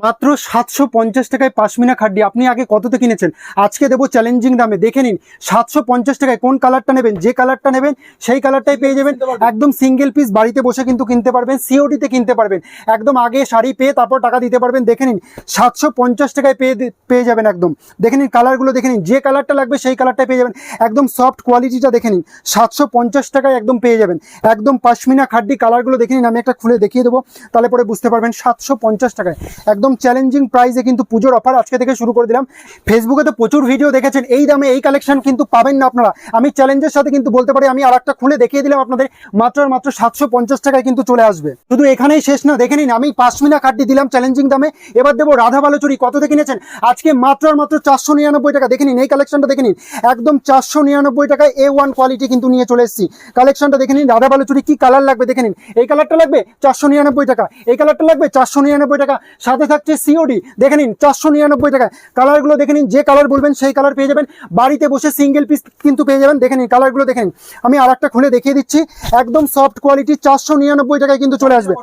মাত্র সাতশো পঞ্চাশ টাকায় পাশমিনা খাড্ডি। আপনি আগে কততে কিনেছেন? আজকে দেবো চ্যালেঞ্জিং দামে। দেখে নিন, সাতশো পঞ্চাশ টাকায় কোন কালারটা নেবেন? যে কালারটা নেবেন, সেই কালারটাই পেয়ে যাবেন। একদম সিঙ্গেল পিস বাড়িতে বসে কিন্তু কিনতে পারবেন সিওডিতে কিনতে পারবেন। একদম আগে শাড়ি পেয়ে তারপর টাকা দিতে পারবেন। দেখে নিন, সাতশো পঞ্চাশ টাকায় পেয়ে পেয়ে যাবেন একদম। দেখে নিন কালারগুলো দেখে নিন। যে কালারটা লাগবে, সেই কালারটাই পেয়ে যাবেন। একদম সফট কোয়ালিটিটা দেখে নিন। সাতশো পঞ্চাশ টাকায় একদম পেয়ে যাবেন। একদম পাশমিনা খাড্ডি কালারগুলো দেখে নিন। আমি একটা খুলে দেখিয়ে দেবো। তাহলে পরে বুঝতে পারবেন সাতশো পঞ্চাশ টাকায়। একদম চ্যালেঞ্জিং প্রাইসে কিন্তু পুজোর অফার আজকে থেকে শুরু করে দিলাম। ফেসবুকে তো প্রচুর ভিডিও দেখেছেন, এই দামে এই কালেকশন কিন্তু পাবেন না আপনারা। আমি চ্যালেঞ্জের সাথে কিন্তু বলতে পারি, আমি আর একটা খুলে দেখিয়ে দিলাম আপনাদের, মাত্র মাত্র সাতশো পঞ্চাশ টাকায় কিন্তু চলে আসবে। শুধু এখানেই শেষ না, দেখে নিন, আমি পাঁচমিনা খাড্ডি দিলাম চ্যালেঞ্জিং দামে। এবার দেবো রাধা বালুচুরি কততে নিয়েছেন? আজকে মাত্র আর মাত্র চারশো নিরানব্বই টাকা, দেখে নিন, এই কালেকশনটা দেখে নিন। একদম চারশো নিরানব্বই টাকায় এ ওয়ান কোয়ালিটি কিন্তু নিয়ে চলে এসেছি। কালেকশনটা দেখে নিন, রাধা বালুচুরি কি কালার লাগবে, দেখে নিন। এই কালারটা লাগবে চারশো নিরানব্বই টাকা, এই কালারটা লাগবে চারশো নিরানব্বই টাকা সাথে থাকছে সিওডি দেখে নিন, চারশো নিরানব্বই টাকা কালারগুলো দেখে নিন, যে কালার বলবেন সেই কালার পেয়ে যাবেন। বাড়িতে বসে সিঙ্গেল পিস কিন্তু পেয়ে যাবেন। দেখে নিন কালারগুলো দেখে নিন। আমি আর একটা খুলে দেখিয়ে দিচ্ছি। একদম সফট কোয়ালিটি চারশো নিরানব্বই টাকায় কিন্তু চলে আসবে।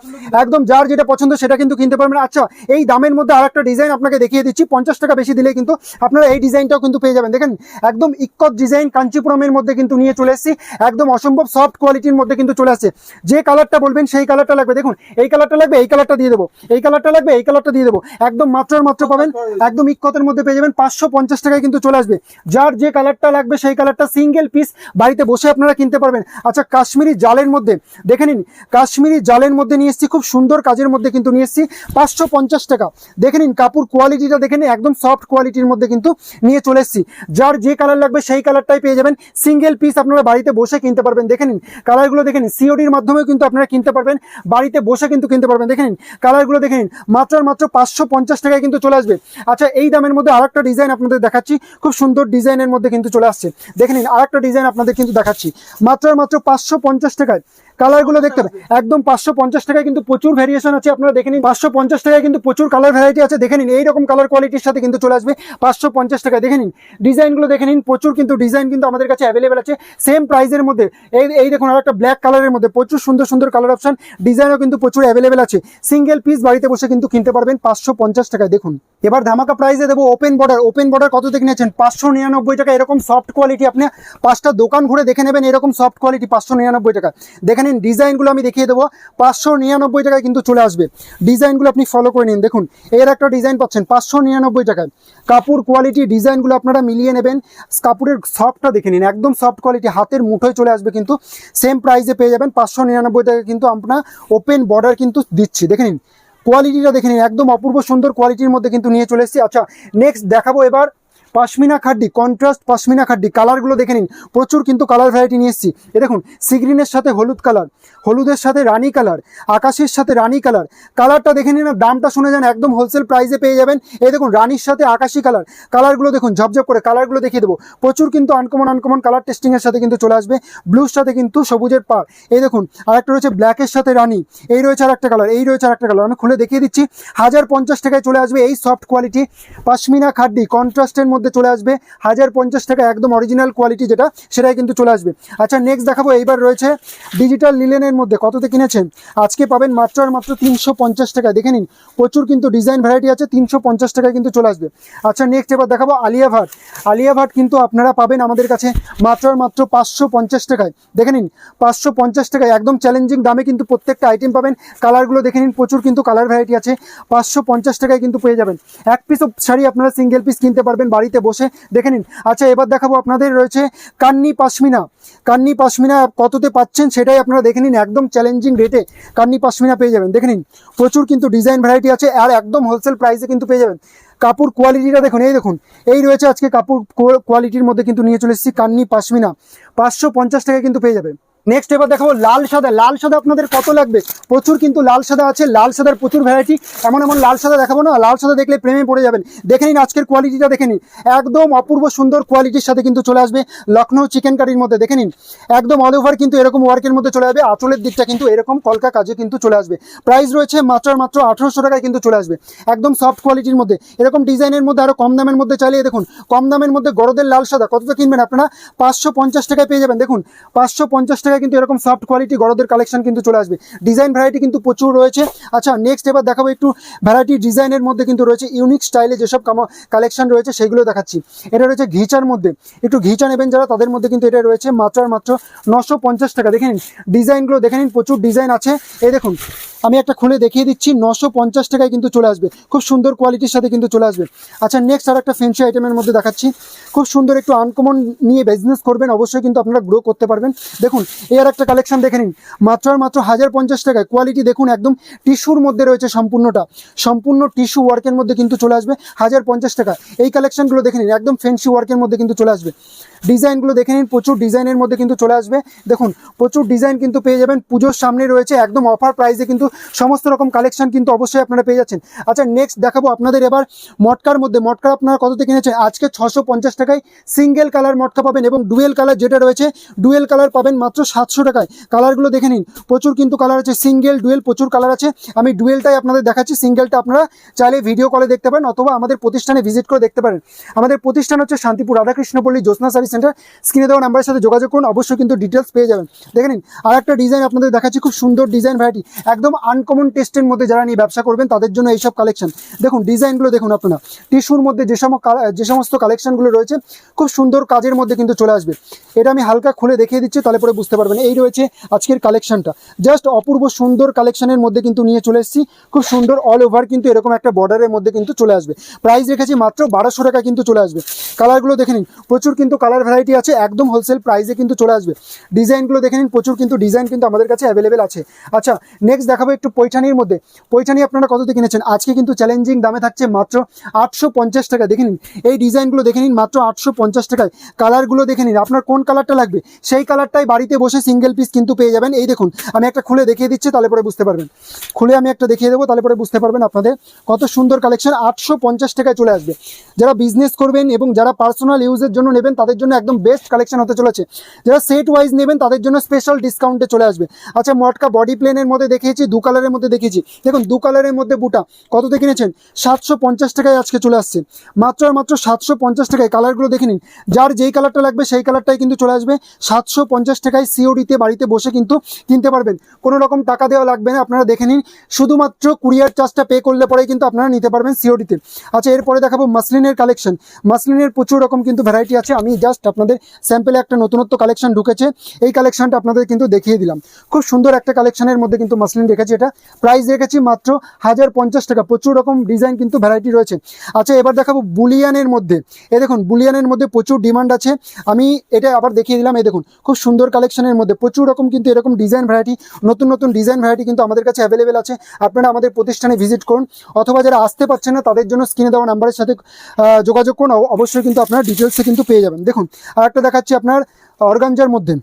একদম যার যেটা পছন্দ সেটা কিন্তু কিনতে পারবেন। আচ্ছা এই দামের মধ্যে আর একটা ডিজাইন আপনাকে দেখিয়ে দিচ্ছি। পঞ্চাশ টাকা বেশি দিলে কিন্তু আপনারা এই ডিজাইনটাও কিন্তু পেয়ে যাবেন। দেখেন, একদম ইক্কত ডিজাইন কাঞ্চিপুরমের মধ্যে কিন্তু নিয়ে চলে এসেছি। একদম অসম্ভব সফট কোয়ালিটির মধ্যে কিন্তু চলে আসছে। যে কালারটা বলবেন সেই কালারটা লাগবে। দেখুন, এই কালারটা লাগবে, এই কালারটা দিয়ে দেবো। এই কালারটা লাগবে, এই কালারটা দিয়ে দেবো। একদম মাত্র আর মাত্র পাবেন। একদম ইক্কতের মধ্যে পেয়ে যাবেন। পাঁচশো পঞ্চাশ টাকায় কিন্তু চলে আসবে। যার যে কালারটা লাগবে সেই কালারটা সিঙ্গেল পিস বাড়িতে বসে আপনারা কিনতে পারবেন। আচ্ছা কাশ্মীরি জালের মধ্যে দেখে নিন। কাশ্মীরি জালের মধ্যে নিয়ে এসেছি, খুব সুন্দর কাজের মধ্যে কিন্তু নিয়ে এসেছি। পাঁচশো পঞ্চাশ টাকা। দেখে নিন কাপড় কোয়ালিটিটা দেখে নিন, একদম সফট কোয়ালিটির মধ্যে কিন্তু নিয়ে চলে এসেছি। যার যে কালার লাগবে সেই কালারটাই পেয়ে যাবেন। সিঙ্গেল পিস আপনারা বাড়িতে বসে কিনতে পারবেন। দেখে নিন, কালারগুলো দেখে নিন। সিওডির মাধ্যমেও কিন্তু আপনারা কিনতে পারবেন। বাড়িতে বসে কিন্তু কিনতে পারবেন। দেখে নিন, কালারগুলো দেখে নিন। মাত্রার মাত্র মাত্র পাঁচশো পঞ্চাশ টাকায় কিন্তু চলে আসবে। আচ্ছা এই দামের মধ্যে আরেকটা ডিজাইন আপনাদের দেখাচ্ছি। খুব সুন্দর ডিজাইনের মধ্যে কিন্তু চলে আসছে। দেখে নিন আর একটা ডিজাইন আপনাদের কিন্তু দেখাচ্ছি। মাত্র মাত্র পাঁচশো পঞ্চাশ টাকায়। কালারগুলো দেখতে হবে একদম পাঁচশো পঞ্চাশ টাকায় কিন্তু প্রচুর ভ্যারিয়েশন আছে, আপনারা দেখে নিন। পাঁচশো পঞ্চাশ টাকায় কিন্তু প্রচুর কালার ভ্যারাইটি আছে, দেখে নিন। এইরকম কালার কোয়ালিটির সাথে কিন্তু চলে আসবে পাঁচশো পঞ্চাশ টাকায়। দেখে নিন। ডিজাইনগুলো দেখে নিন। প্রচুর কিন্তু ডিজাইন কিন্তু আমাদের কাছে অ্যাভেলেবেল আছে। সেম প্রাইসের মধ্যে, এই এই দেখুন আর একটা ব্ল্যাক কালারের মধ্যে প্রচুর সুন্দর সুন্দর কালার অপশন ডিজাইনও কিন্তু প্রচুর অ্যাভেলেবেল আছে। সিঙ্গেল পিস বাড়িতে বসে কিন্তু কিনতে পারবেন পাঁচশো পঞ্চাশ টাকায়। দেখুন, এবার ধামাকা প্রাইসে দেবো ওপেন বর্ডার ওপেন বর্ডার কত দেখে নিয়েছেন? পাঁচশো নিরানব্বই টাকা। এরকম সফট কোয়ালিটি আপনি পাঁচটা দোকান ঘুরে দেখে নেবেন, এরকম সফট কোয়ালিটি পাঁচশো নিরানব্বই টাকা। দেখে নিন ডিজাইনগুলো আমি দেখিয়ে দেবো। পাঁচশো নিরানব্বই টাকায় কিন্তু চলে আসবে। ডিজাইনগুলো আপনি ফলো করে নিন। দেখুন, এর একটা ডিজাইন পাচ্ছেন, পাঁচশো নিরানব্বই টাকায়। কাপড় কোয়ালিটি ডিজাইনগুলো আপনারা মিলিয়ে নেবেন। কাপড়ের সফটটা দেখে নিন, একদম সফট কোয়ালিটি হাতের মুঠোয় চলে আসবে কিন্তু সেম প্রাইসে পেয়ে যাবেন। পাঁচশো নিরানব্বই টাকা কিন্তু আপনার ওপেন বর্ডার কিন্তু দিচ্ছি। দেখে নিন কোয়ালিটিটা দেখে নিন, একদম অপূর্ব সুন্দর কোয়ালিটির মধ্যে কিন্তু নিয়ে চলে এসেছি। আচ্ছা নেক্সট দেখাবো এবার পাশমিনা খাড্ডি কন্ট্রাস্ট পাশমিনা খাড্ডি কালারগুলো দেখে নিন। প্রচুর কিন্তু কালার ভ্যারাইটি নিয়ে এসেছি। এ দেখুন সিগ্রিনের সাথে হলুদ কালার হলুদের সাথে রানি কালার আকাশের সাথে রানি কালার কালারটা দেখে নিন দামটা শুনে যান, একদম হোলসেল প্রাইসে পেয়ে যাবেন। এই দেখুন, রানির সাথে আকাশি কালার কালারগুলো দেখুন ঝপঝপ করে কালারগুলো দেখিয়ে দেবো। প্রচুর কিন্তু আনকমন আনকমন কালার টেস্টিংয়ের সাথে কিন্তু চলে আসবে। ব্লুর সাথে কিন্তু সবুজের পার এই দেখুন, আরেকটা রয়েছে ব্ল্যাকের সাথে রানি। এই রয়েছে আর একটা কালার এই রয়েছে আর একটা কালার আমি খুলে দেখিয়ে দিচ্ছি। হাজার পঞ্চাশ টাকায় চলে আসবে এই সফট কোয়ালিটি পাশমিনা খাড্ডি কন্ট্রাস্টের মধ্যে চলে আসবে। হাজার পঞ্চাশ টাকা একদম অরিজিনাল কোয়ালিটি যেটা, সেটাই কিন্তু চলে আসবে। আচ্ছা নেক্সট দেখাবো, এইবার রয়েছে ডিজিটাল লিলেনের মধ্যে। কততে কিনেছেন? আজকে পাবেন মাত্র আর মাত্র তিনশো পঞ্চাশ টাকা দেখে নিন, প্রচুর কিন্তু ডিজাইন ভ্যারাইটি আছে, তিনশো পঞ্চাশ টাকায় কিন্তু চলে আসবে। আচ্ছা নেক্সট এবার দেখাবো আলিয়া ভাট। আলিয়া ভাট কিন্তু আপনারা পাবেন আমাদের কাছে মাত্র আর মাত্র পাঁচশো পঞ্চাশ টাকায়। দেখে নিন, পাঁচশো পঞ্চাশ টাকায় একদম চ্যালেঞ্জিং দামে কিন্তু প্রত্যেকটা আইটেম পাবেন। কালারগুলো দেখে নিন, প্রচুর কিন্তু কালার ভ্যারাইটি আছে। পাঁচশো পঞ্চাশ টাকায় কিন্তু পেয়ে যাবেন। এক পিস শাড়ি আপনারা সিঙ্গেল পিস কিনতে পারবেন বাড়িতে বসে দেখে নিন। আচ্ছা এবার দেখাবো আপনাদের রয়েছে কান্নি পাশমিনা। কান্নি পাশমিনা কততে পাচ্ছেন সেটাই আপনারা দেখে নিন, একদম চ্যালেঞ্জিং রেটে কান্নি পাশমিনা পেয়ে যাবেন। দেখে নিন, প্রচুর কিন্তু ডিজাইন ভ্যারাইটি আছে আর একদম হোলসেল প্রাইসে কিন্তু পেয়ে যাবেন। কাপড় কোয়ালিটিটা দেখুন, এই দেখুন, এই রয়েছে আজকে কাপড় কোয়ালিটির মধ্যে কিন্তু নিয়ে চলে এসেছি কান্নি পাশমিনা। পাঁচশো পঞ্চাশ টাকা কিন্তু পেয়ে যাবে নেক্সট এবার দেখাবো লাল সাদা। লাল সাদা আপনাদের কত লাগবে? প্রচুর কিন্তু লাল সাদা আছে। লাল সাদার প্রচুর ভ্যারাইটি এমন এমন লাল সাদা দেখাবো না। লাল সাদা দেখলে প্রেমে পড়ে যাবেন। দেখে নিন, আজকের কোয়ালিটিটা দেখে নিন। একদম অপূর্ব সুন্দর কোয়ালিটির সাথে কিন্তু চলে আসবে লখনৌ চিকেন কারির মধ্যে। দেখে নিন, একদম অল ওভার কিন্তু এরকম ওয়ার্কের মধ্যে চলে আসবে। আঁচলের দিকটা কিন্তু এরকম কলকা কাজে কিন্তু চলে আসবে। প্রাইস রয়েছে মাত্র মাত্র আঠারোশো টাকায় কিন্তু চলে আসবে। একদম সফট কোয়ালিটির মধ্যে। এরকম ডিজাইনের মধ্যে আরও কম দামের মধ্যে চাইলে দেখুন, কম দামের মধ্যে গরদের লাল সাদা। কতটা কিনবেন আপনারা? পাঁচশো পঞ্চাশ টাকায় পেয়ে যাবেন। দেখুন, পাঁচশো টাকায় কিন্তু এরকম সফট কোয়ালিটি গরদের কালেকশন কিন্তু চলে আসবে। ডিজাইন ভ্যারাইটি কিন্তু প্রচুর রয়েছে। আচ্ছা নেক্সট এবার দেখাবো একটু ভ্যারাইটি ডিজাইনের মধ্যে কিন্তু রয়েছে ইউনিক স্টাইলে যেসব কালেকশন রয়েছে সেগুলো দেখাচ্ছি। এটা রয়েছে ঘিচার মধ্যে। একটু ঘিচা নেবেন যারা, তাদের মধ্যে কিন্তু এটা রয়েছে মাত্রার মাত্র নশো টাকা। দেখে নিন ডিজাইনগুলো দেখে নিন, প্রচুর ডিজাইন আছে। এই দেখুন আমি একটা খুলে দেখিয়ে দিচ্ছি, নশো পঞ্চাশ টাকায় কিন্তু চলে আসবে। খুব সুন্দর কোয়ালিটির সাথে কিন্তু চলে আসবে। আচ্ছা নেক্সট আর একটা ফেন্সি আইটেমের মধ্যে দেখাচ্ছি। খুব সুন্দর একটু আনকমন নিয়ে বিজনেস করবেন, অবশ্যই কিন্তু আপনারা গ্রো করতে পারবেন। দেখুন, এই আর একটা কালেকশন দেখে নিন। মাত্র আর মাত্র হাজার পঞ্চাশ টাকায় কোয়ালিটি দেখুন একদম টিস্যুর মধ্যে রয়েছে সম্পূর্ণটা। সম্পূর্ণ টিস্যু ওয়ার্কের মধ্যে কিন্তু চলে আসবে হাজার পঞ্চাশ টাকা। এই কালেকশনগুলো দেখে নিন, একদম ফেন্সি ওয়ার্কের মধ্যে কিন্তু চলে আসবে। ডিজাইনগুলো দেখে নিন, প্রচুর ডিজাইনের মধ্যে কিন্তু চলে আসবে। দেখুন, প্রচুর ডিজাইন কিন্তু পেয়ে যাবেন। পুজোর সামনে রয়েছে একদম অফার প্রাইসে কিন্তু সমস্ত রকম কালেকশন কিন্তু অবশ্যই আপনারা পেয়ে যাচ্ছেন। আচ্ছা নেক্সট দেখাবো আপনাদের এবার মটকার মধ্যে। মটকা আপনারা কততে কিনেছেন আজকে ছশো পঞ্চাশ টাকায় সিঙ্গেল কালার মটকা পাবেন এবং ডুয়েল কালার যেটা রয়েছে ডুয়েল কালার পাবেন মাত্র সাতশো টাকায়। কালারগুলো দেখে নিন। প্রচুর কিন্তু কালার আছে। সিঙ্গেল ডুয়েল প্রচুর কালার আছে। আমি ডুয়েলটাই আপনাদের দেখাচ্ছি। সিঙ্গেলটা আপনারা চাইলে ভিডিও কলে দেখতে পারেন অথবা আমাদের প্রতিষ্ঠানে ভিজিট করে দেখতে পারেন। আমাদের প্রতিষ্ঠান হচ্ছে শান্তিপুর রাধাকৃষ্ণপল্লী জ্যোৎস্না সারি সেন্টার স্ক্রিনে দেওয়া নাম্বারের সাথে যোগাযোগ করুন। অবশ্যই কিন্তু ডিটেলস পেয়ে যাবেন। দেখে নিন। আর একটা ডিজাইন আপনাদের দেখাচ্ছি। খুব সুন্দর ডিজাইন ভ্যারাইটি একদম আনকমন টেস্টের মধ্যে যারা নিয়ে ব্যবসা করবেন, তাদের জন্য এইসব কালেকশন দেখুন, ডিজাইনগুলো দেখুন আপনারা। টিস্যুর মধ্যে যে সম যে সমস্ত কালেকশনগুলো রয়েছে, খুব সুন্দর কাজের মধ্যে কিন্তু চলে আসবে। এটা আমি হালকা খুলে দেখিয়ে দিচ্ছি, তাহলে পরে বুঝতে পারবেন। এই রয়েছে আজকের কালেকশনটা জাস্ট অপূর্ব সুন্দর কালেকশনের মধ্যে কিন্তু নিয়ে চলে এসেছি। খুব সুন্দর অল ওভার কিন্তু এরকম একটা বর্ডারের মধ্যে কিন্তু চলে আসবে। প্রাইস রেখেছি মাত্র বারোশো টাকা কিন্তু চলে আসবে। কালারগুলো দেখে নিন। প্রচুর কিন্তু কালার ভ্যারাইটি আছে, একদম হোলসেল প্রাইসে কিন্তু চলে আসবে। ডিজাইনগুলো দেখে নিন, প্রচুর কিন্তু ডিজাইন কিন্তু আমাদের কাছে অ্যাভেলেবেল আছে। আচ্ছা নেক্সট দেখাবো একটু পৈঠানির মধ্যে। পৈঠানি আপনারা কততে কিনেছেন? আজকে কিন্তু চ্যালেঞ্জিং দামে থাকছে মাত্র আটশো পঞ্চাশ টাকা দেখে নিন, এই ডিজাইনগুলো দেখে নিন, মাত্র আটশো পঞ্চাশ টাকায়। কালারগুলো দেখে নিন, আপনার কোন কালারটা লাগবে? সেই কালারটাই বাড়িতে বসে সিঙ্গেল পিস কিন্তু পেয়ে যাবেন। এই দেখুন, আমি একটা খুলে দেখিয়ে দিচ্ছি, তাহলে পরে বুঝতে পারবেন। খুলে আমি একটা দেখিয়ে দেবো, তাহলে পরে বুঝতে পারবেন আপনাদের কত সুন্দর কালেকশন আটশো পঞ্চাশ টাকায় চলে আসবে। যারা বিজনেস করবেন এবং যারা পার্সোনাল ইউজের জন্য নেবেন, তাদের জন্য একদম বেস্ট কালেকশন হতে চলেছে। যারা সেট ওয়াইজ নেবেন, তাদের জন্য স্পেশাল ডিসকাউন্টে চলে আসবে। আচ্ছা মটকা বডি প্লেনের মধ্যে দেখিয়েছি দু কালারের মধ্যে দেখিয়েছি। দেখুন দু কালারের মধ্যে বুটা কত দেখে নিয়েছেন? সাতশো পঞ্চাশ টাকায় আজকে চলে আসছে। মাত্র আর মাত্র সাতশো পঞ্চাশ টাকায় কালারগুলো দেখে নিন। যার যেই কালারটা লাগবে সেই কালারটাই কিন্তু চলে আসবে। সাতশো পঞ্চাশ টাকায় সিওডিতে বাড়িতে বসে কিন্তু কিনতে পারবেন। কোনো রকম টাকা দেওয়া লাগবে না, আপনারা দেখে নিন। শুধুমাত্র কুরিয়ার চার্জটা পে করলে পরেই কিন্তু আপনারা নিতে পারবেন সিওডিতে। আচ্ছা এরপরে দেখাবো মাসলিনের কালেকশন। মাসলিনের প্রচুর রকম কিন্তু ভ্যারাইটি আছে। আমি জাস্ট আপনাদের স্যাম্পেলে একটা নতুনত্ব কালেকশন ঢুকেছে। এই কালেকশনটা আপনাদের কিন্তু দেখিয়ে দিলাম। খুব সুন্দর একটা কালেকশনের মধ্যে কিন্তু মাসলিন রেখেছি। এটা। প্রাইস রেখেছি মাত্র হাজার পঞ্চাশ টাকা। প্রচুর রকম ডিজাইন কিন্তু ভ্যারাইটি রয়েছে। আচ্ছা এবার দেখাবো বুলিয়ানের মধ্যে। এ দেখুন, বুলিয়ানের মধ্যে প্রচুর ডিমান্ড আছে। আমি এটা আবার দেখিয়ে দিলাম এই দেখুন, খুব সুন্দর কালেকশনের মধ্যে। প্রচুর রকম কিন্তু এরকম ডিজাইন ভ্যারাইটি নতুন নতুন ডিজাইন ভ্যারাইটি কিন্তু আমাদের কাছে অ্যাভেলেবেল আছে। আপনারা আমাদের প্রতিষ্ঠানে ভিজিট করুন। অথবা যারা আসতে পারছেন না, তাদের জন্য স্ক্রিনে দেওয়া নাম্বারের সাথে যোগাযোগ করুন। অবশ্যই কিন্তু আপনারা ডিটেলসে কিন্তু পেয়ে যাবেন। দেখুন আর একটা দেখাচ্ছি আপনার অর্গানজার মধ্যে।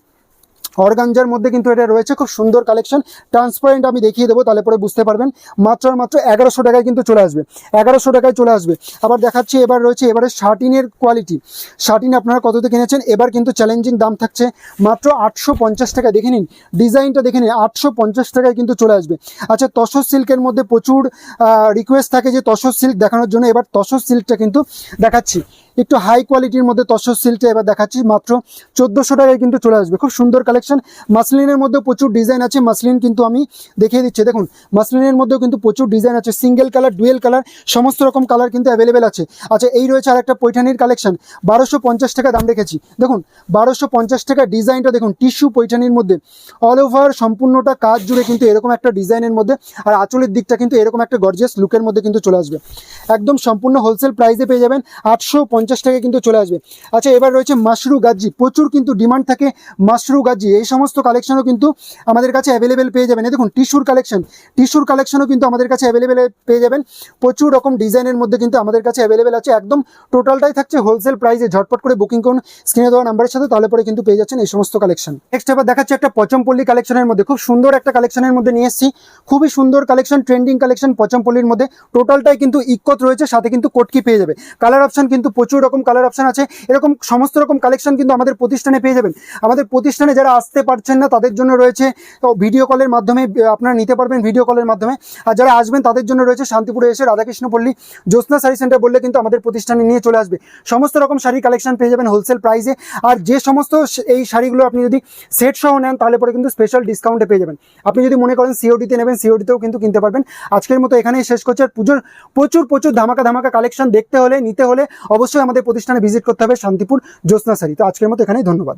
অর্গানজার মধ্যে কিন্তু এটা রয়েছে, খুব সুন্দর কালেকশন ট্রান্সপারেন্ট আমি দেখিয়ে দেবো, তাহলে পরে বুঝতে পারবেন। মাত্র মাত্র এগারোশো টাকায় কিন্তু চলে আসবে। এগারোশো টাকায় চলে আসবে। আবার দেখাচ্ছি, এবার রয়েছে, এবারে শার্টিনের কোয়ালিটি শার্টিন আপনারা কততে কিনেছেন? এবার কিন্তু চ্যালেঞ্জিং দাম থাকছে মাত্র আটশো পঞ্চাশ টাকা দেখে নিন ডিজাইনটা দেখে নিন, আটশো পঞ্চাশ টাকায় কিন্তু চলে আসবে। আচ্ছা তসর সিল্কের মধ্যে প্রচুর রিকোয়েস্ট থাকে যে তসর সিল্ক দেখানোর জন্য। এবার তসর সিল্কটা কিন্তু দেখাচ্ছি। একটু হাই কোয়ালিটির মধ্যে তসর সিল্কটা এবার দেখাচ্ছি, মাত্র চোদ্দোশো টাকায় কিন্তু চলে আসবে। খুব সুন্দর কালেকশন মাসলিনের মধ্যে প্রচুর ডিজাইন আছে। মাসলিন কিন্তু আমি দেখিয়ে দিচ্ছি। দেখুন, মাসলিনের মধ্যেও কিন্তু প্রচুর ডিজাইন আছে। সিঙ্গেল কালার ডুয়েল কালার সমস্ত রকম কালার কিন্তু অ্যাভেলেবেল আছে। আচ্ছা এই রয়েছে আর একটা পৈঠানির কালেকশন বারোশো পঞ্চাশ টাকা দাম রেখেছি দেখুন, বারোশো পঞ্চাশ টাকা ডিজাইনটা দেখুন টিস্যু পৈঠানির মধ্যে। অল ওভার সম্পূর্ণটা কাজ জুড়ে কিন্তু এরকম একটা ডিজাইনের মধ্যে। আর আঁচলের দিকটা কিন্তু এরকম একটা গর্জিয়াস লুকের মধ্যে কিন্তু চলে আসবে। একদম সম্পূর্ণ হোলসেল প্রাইসে পেয়ে যাবেন আটশো পঞ্চাশ টাকা কিন্তু চলে আসবে। আচ্ছা এবার রয়েছে মাশরু গাজ্জি। প্রচুর কিন্তু ডিমান্ড থাকে মাশরু গাজ্জি। এই সমস্ত কালেকশনও কিন্তু আমাদের কাছে অ্যাভেলেবেল পেয়ে যাবেন। দেখুন টিস্যুর কালেকশন টিস্যুর কালেকশনও কিন্তু আমাদের কাছে অ্যাভেলেবেল পেয়ে যাবেন। প্রচুর রকম ডিজাইনের মধ্যে কিন্তু আমাদের কাছে অ্যাভেলেবেল আছে। একদম টোটালটাই থাকছে হোলসেল প্রাইসে ঝটপট করে বুকিং করুন স্ক্রিনে দেওয়া নাম্বারের সাথে, তাহলে পরে কিন্তু পেয়ে যাচ্ছেন এই সমস্ত কালেকশন নেক্সট এবার দেখাচ্ছি একটা পচমপল্লী কালেকশনের মধ্যে। খুব সুন্দর একটা কালেকশনের মধ্যে নিয়ে এসেছি। খুবই সুন্দর কালেকশন ট্রেন্ডিং কালেকশন পচমপল্লির মধ্যে। টোটালটাই কিন্তু ইকত রয়েছে, সাথে কিন্তু কোটকি পেয়ে যাবে। কালার অপশন কিন্তু প্রচুর প্রচুর রকম কালার অপশন আছে। এরকম সমস্ত রকম কালেকশন কিন্তু আমাদের প্রতিষ্ঠানে পেয়ে যাবেন। আমাদের প্রতিষ্ঠানে যারা আসতে পারছেন না, তাদের জন্য রয়েছে ভিডিও কলের মাধ্যমে আপনারা নিতে পারবেন ভিডিও কলের মাধ্যমে। আর যারা আসবেন, তাদের জন্য রয়েছে শান্তিপুরে এসে রাধাকৃষ্ণ পল্লী জ্যোৎস্না শাড়ি সেন্টার বললে কিন্তু আমাদের প্রতিষ্ঠানে নিয়ে চলে আসবে। সমস্ত রকম শাড়ি কালেকশন পেয়ে যাবেন হোলসেল প্রাইসে আর যে সমস্ত এই শাড়িগুলো আপনি যদি সেট সহ নেন, তাহলে পরে কিন্তু স্পেশাল ডিসকাউন্টে পেয়ে যাবেন। আপনি যদি মনে করেন সিওডিতে নেবেন সিওডিতেও কিন্তু কিনতে পারবেন। আজকের মতো এখানেই শেষ করছে। আর পুজোর প্রচুর প্রচুর ধামাকা ধামাকা কালেকশন দেখতে হলে, নিতে হলে অবশ্যই আমাদের প্রতিষ্ঠানে ভিজিট করতে হবে শান্তিপুর জ্যোৎস্নাসারি তো আজকের মতো এখানেই ধন্যবাদ।